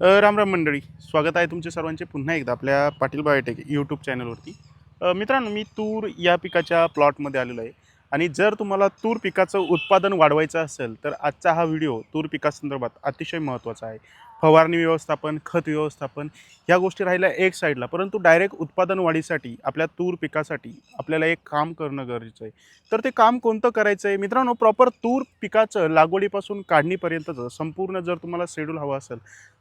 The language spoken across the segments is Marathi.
राम राम मंडळी. स्वागत आहे तुमचे सर्वांचे पुन्हा एकदा आपल्या पाटील बायोटेक यूट्यूब चॅनलवरती. मित्रांनो मी तूर या पिकाच्या प्लॉटमध्ये आलेलो आहे. आणि जर तुम्हाला तूर पिकाचं उत्पादन वाढवायचं असेल तर आजचा हा व्हिडिओ तूर पिकासंदर्भात अतिशय महत्त्वाचा आहे. फवारणी व्यवस्थापन खत व्यवस्थापन ह्या गोष्टी राहिल्या एक साईडला परंतु डायरेक्ट उत्पादन वाढीसाठी आपल्या तूर पिकासाठी आपल्याला एक काम करणं गरजेचं आहे. तर ते काम कोणतं करायचं आहे? मित्रांनो प्रॉपर तूर पिकाचं लागवडीपासून काढणीपर्यंतचं संपूर्ण जर तुम्हाला शेड्यूल हवं असेल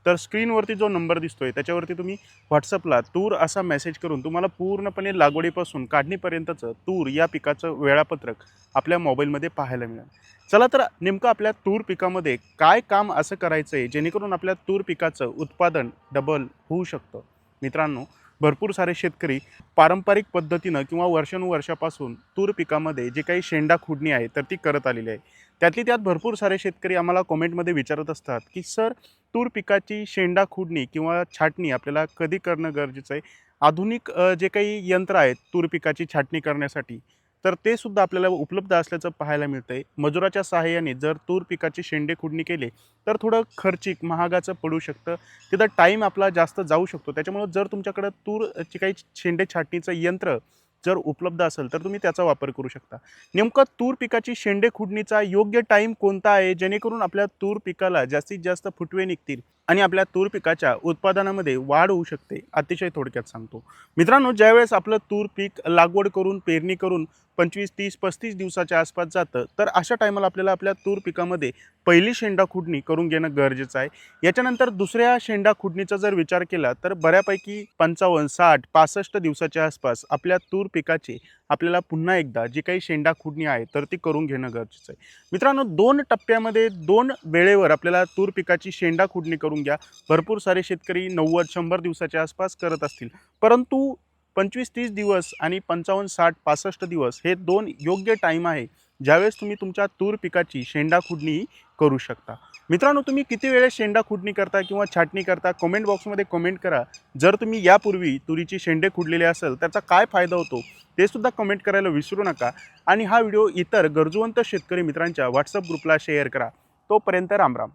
तर स्क्रीनवरती जो नंबर दिसतोय त्याच्यावरती तुम्ही व्हॉट्सअपला तूर असा मेसेज करून तुम्हाला पूर्णपणे लागवडीपासून काढणीपर्यंतचं तूर या पिकाचं वेळापत्रक आपल्या मोबाईलमध्ये पाहायला मिळेल. चला तर नेमकं आपल्या तूर पिकामध्ये काय काम असं करायचं आहे जेणेकरून आपल्या तूर पिकाचं उत्पादन डबल होऊ शकतं? मित्रांनो भरपूर सारे शेतकरी पारंपरिक पद्धतीनं किंवा वर्षानुवर्षापासून तूर पिकामध्ये जे काही शेंडा खुडणी आहे तर ती करत आलेली आहे त्यातली त्यात भरपूर सारे शेतकरी आम्हाला कॉमेंटमध्ये विचारत असतात की सर तूर पिकाची शेंडा खुडणी किंवा छाटणी आपल्याला कधी करणं गरजेचं आहे? आधुनिक जे काही यंत्र आहेत तूर पिकाची छाटणी करण्यासाठी तर ते सुद्धा आपल्याला उपलब्ध असल्याचं पाहायला मिळतं आहे मजुराच्या सहाय्याने जर तूर पिकाची शेंडे खुडणी केली तर थोडं खर्चिक महागाचं पडू शकतं. तिथं टाईम आपला जास्त जाऊ शकतो. त्याच्यामुळं जर तुमच्याकडं तूरची काही शेंडे छाटणीचं यंत्र जर उपलब्ध असेल तर तुम्ही त्याचा वापर करू शकता. नेमकं तूर पिकाची शेंडे खुडणीचा योग्य टाईम कोणता आहे? जेणेकरून आपल्या तूर पिकाला जास्तीत जास्त फुटवे निघतील आणि आपल्या तूर पिकाच्या उत्पादनामध्ये वाढ होऊ शकते अतिशय थोडक्यात सांगतो. मित्रांनो ज्यावेळेस आपलं तूर पीक लागवड करून पेरणी करून पंचवीस तीस पस्तीस दिवसाच्या आसपास जातं तर अशा टायमाला आपल्याला आपल्या तूर पिकामध्ये पहिली शेंडा खुडणी करून घेणं गरजेचं आहे. याच्यानंतर दुसऱ्या शेंडा खुडणीचा जर विचार केला तर बऱ्यापैकी पंचावन्न साठ पासष्ट दिवसाच्या आसपास आपल्या तूर पिकाचे आपल्याला पुन्हा एकदा जी काही शेंडा खुडणी आहे तर ती करून घेणं गरजेचं आहे. मित्रांनो दोन टप्प्यामध्ये दोन वेळेवर आपल्याला तूर पिकाची शेंडा खुडणी करून घ्या. भरपूर सारे शेतकरी नव्वद शंभर दिवसाच्या आसपास करत असतील. परंतु पंचवीस तीस दिवस आणि पंचावन्न साठ पासष्ट दिवस हे दोन योग्य टाईम आहे ज्यावेळेस तुम्ही तुमच्या तूर पिकाची शेंडा खुडणी करू शकता. मित्रांनो तुम्ही किती वेळेस शेंडा खुडणी करता किंवा छाटणी करता कमेंट बॉक्समध्ये कमेंट करा. जर तुम्ही यापूर्वी तुरीची शेंडे खुडलेले असेल त्याचा काय फायदा होतो ते सुद्धा कमेंट करायला विसरू नका. आणि हा व्हिडिओ इतर गरजवंत शेतकरी मित्रांच्या व्हॉट्सअप ग्रुपला शेअर करा. तोपर्यंत रामराम.